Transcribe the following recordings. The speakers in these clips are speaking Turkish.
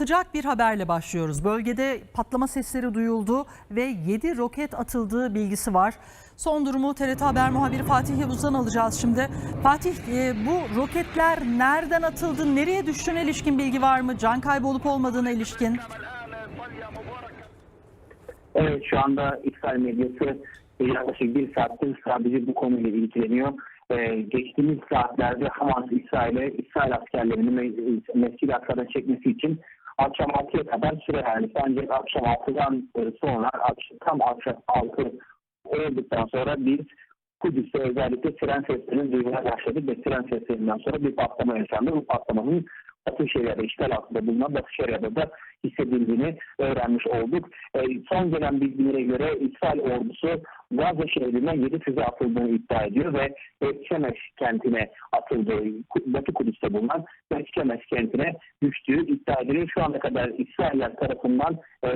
sıcak bir haberle başlıyoruz. Bölgede patlama sesleri duyuldu ve 7 roket atıldığı bilgisi var. Son durumu TRT Haber muhabiri Fatih Yavuz'dan alacağız şimdi. Fatih e, bu roketler nereden atıldı, nereye düştüğüne ilişkin bilgi var mı? Can kaybı olup olmadığına ilişkin? Evet şu anda İsrail medyası yaklaşık bir saattir sadece bu konuyla ilgileniyor. Ee, geçtiğimiz saatlerde Hamas İsrail'e İsrail askerlerini Me- Mescid-i Aksa'dan çekmesi için akşam 6'ya kadar süre vermiş. Ancak akşam 6'dan sonra tam akşam 6 olduktan sonra biz Kudüs'te özellikle tren seslerinin duymaya başladık ve tren seslerinden sonra bir patlama yaşandı. Bu patlamanın Batı Şeria'da işgal altında bulunan Batı Şeria'da da hissedildiğini öğrenmiş olduk. E, son gelen bilgilere göre İsrail ordusu Gazze şehrine 7 füze atıldığını iddia ediyor ve Betkemes kentine atıldığı, Batı Kudüs'te bulunan Betkemes kentine düştüğü iddia ediliyor. Şu ana kadar İsrailler tarafından e,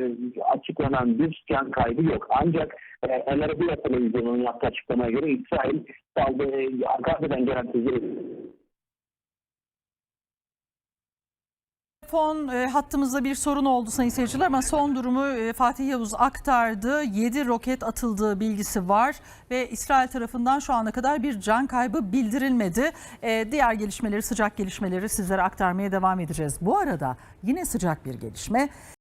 açıklanan bir can kaybı yok. Ancak e, El Arabiya televizyonunun yaptığı açıklamaya göre İsrail Gazze'den gelen füze Telefon e, hattımızda bir sorun oldu sayın seyirciler ama son durumu e, Fatih Yavuz aktardı. 7 roket atıldığı bilgisi var ve İsrail tarafından şu ana kadar bir can kaybı bildirilmedi. E, diğer gelişmeleri, sıcak gelişmeleri sizlere aktarmaya devam edeceğiz. Bu arada yine sıcak bir gelişme.